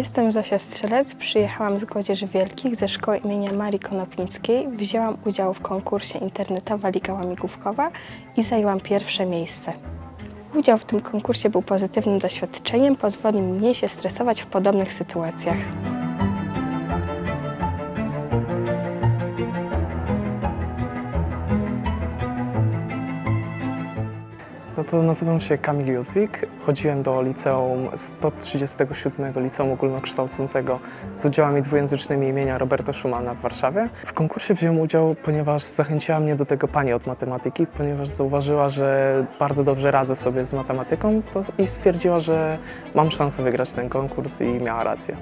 Jestem Zosia Strzelec, przyjechałam z Godzieży Wielkich ze szkoły imienia Marii Konoplińskiej. Wzięłam udział w konkursie Internetowa Liga Łamigłówkowa i zajęłam pierwsze miejsce. Udział w tym konkursie był pozytywnym doświadczeniem, pozwoli mi mniej się stresować w podobnych sytuacjach. No to nazywam się Kamil Józwik. Chodziłem do liceum 137 Liceum Ogólnokształcącego z oddziałami dwujęzycznymi imienia Roberta Schumana w Warszawie. W konkursie wziąłem udział, ponieważ zachęciła mnie do tego pani od matematyki, ponieważ zauważyła, że bardzo dobrze radzę sobie z matematyką to i stwierdziła, że mam szansę wygrać ten konkurs i miała rację.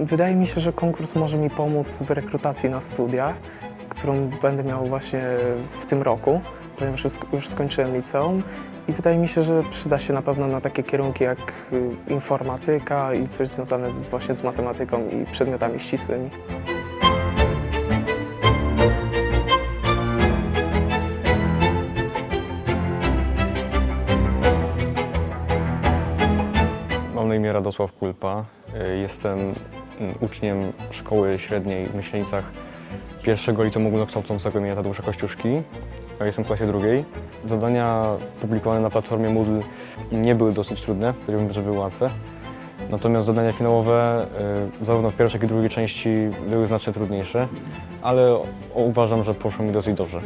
Wydaje mi się, że konkurs może mi pomóc w rekrutacji na studia, którą będę miał właśnie w tym roku, ponieważ już, skończyłem liceum i wydaje mi się, że przyda się na pewno na takie kierunki jak y, informatyka i coś związane z, właśnie z matematyką i przedmiotami ścisłymi. Mam na imię Radosław Kulpa. Y, Jestem mm, uczniem szkoły średniej w Myślenicach pierwszego liceum ogólnokształcącego imienia Tadeusza Kościuszki. Jestem w klasie drugiej. Zadania publikowane na platformie Moodle nie były dosyć trudne, powiedziałbym, że były łatwe. Natomiast zadania finałowe, y, zarówno w pierwszej, jak i drugiej części, były znacznie trudniejsze, ale uważam, że poszło mi dosyć dobrze.